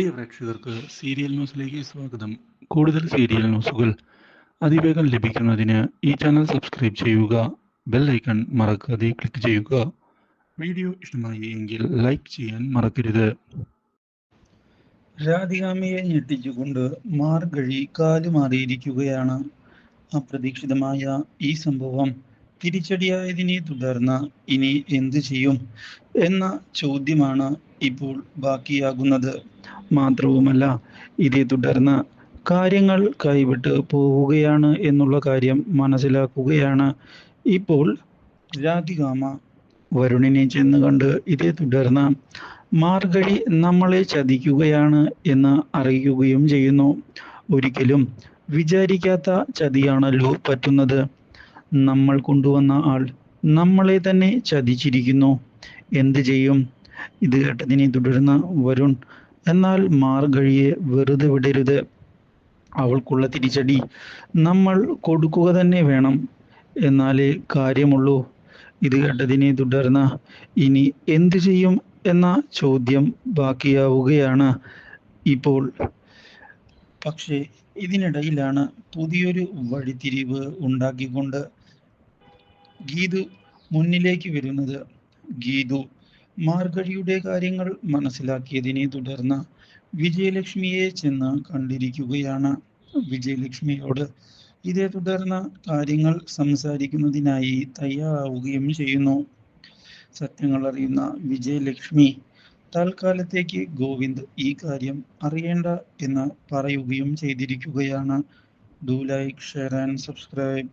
പ്രിയ പ്രേക്ഷകർക്ക് സീരിയൽ ന്യൂസിലേക്ക് സ്വാഗതം. കൂടുതൽ സീരിയൽ ന്യൂസുകൾ അതിവേഗം ലഭിക്കുന്നതിന് ഈ ചാനൽ സബ്സ്ക്രൈബ് ചെയ്യുക ബെൽ ഐക്കൺ മറക്കാതെ ക്ലിക്ക് ചെയ്യുക. വീഡിയോ ഇഷ്ടമായി എങ്കിൽ ലൈക്ക് ചെയ്യാൻ മറക്കരുത്. രാധികാമയെ ഞെട്ടിച്ചുകൊണ്ട് മാർഗഴി കാലുമാറിയിരിക്കുകയാണ് അപ്രതീക്ഷിതമായ ഈ സംഭവം തിരിച്ചടിയായതിനെ തുടർന്ന് ഇനി എന്തു ചെയ്യും എന്ന ചോദ്യമാണ് ഇപ്പോൾ ബാക്കിയാകുന്നത്. മാത്രവുമല്ല ഇതേ തുടർന്ന് കാര്യങ്ങൾ കൈവിട്ട് പോവുകയാണ് എന്നുള്ള കാര്യം മനസ്സിലാക്കുകയാണ്. ഇപ്പോൾ രാധികാമ വരുണിനെ ചെന്ന് കണ്ട് ഇതേ തുടർന്ന് മാർഗഴി നമ്മളെ ചതിക്കുകയാണ് എന്ന് അറിയുകയും ചെയ്യുന്നു. ഒരിക്കലും വിചാരിക്കാത്ത ചതിയാണല്ലോ പറ്റുന്നത്. നമ്മൾ കൊണ്ടുവന്ന ആൾ നമ്മളെ തന്നെ ചതിച്ചിരിക്കുന്നു. എന്ത് ചെയ്യും? ഇത് കേട്ടതിനെ തുടർന്ന് വരുൺ എന്നാൽ മാർഗഴിയെ വെറുതെ വിടരുത്. അവൾക്കുള്ള തിരിച്ചടി നമ്മൾ കൊടുക്കുക തന്നെ വേണം. എന്നാലേ കാര്യമുള്ളൂ. ഇത് കേട്ടതിനെ തുടർന്ന് ഇനി എന്തു ചെയ്യും എന്ന ചോദ്യം ബാക്കിയാവുകയാണ് ഇപ്പോൾ. പക്ഷേ ഇതിനിടയിലാണ് പുതിയൊരു വഴിത്തിരിവ് ഉണ്ടാക്കിക്കൊണ്ട് ഗീതു മുന്നിലേക്ക് വരുന്നത്. ഗീതു മാർഗഴിയുടെ കാര്യങ്ങൾ മനസ്സിലാക്കിയതിനെ തുടർന്ന് വിജയലക്ഷ്മിയെ ചെന്ന് കണ്ടിരിക്കുകയാണ്. വിജയലക്ഷ്മിയോട് ഇതേ തുടർന്ന് കാര്യങ്ങൾ സംസാരിക്കുന്നതിനായി തയ്യാറാവുകയും ചെയ്യുന്നു. സത്യങ്ങൾ അറിയുന്ന വിജയലക്ഷ്മി തൽക്കാലത്തേക്ക് ഗോവിന്ദ് ഈ കാര്യം അറിയേണ്ട എന്ന് പറയുകയും ചെയ്തിരിക്കുകയാണ്. Do like share and subscribe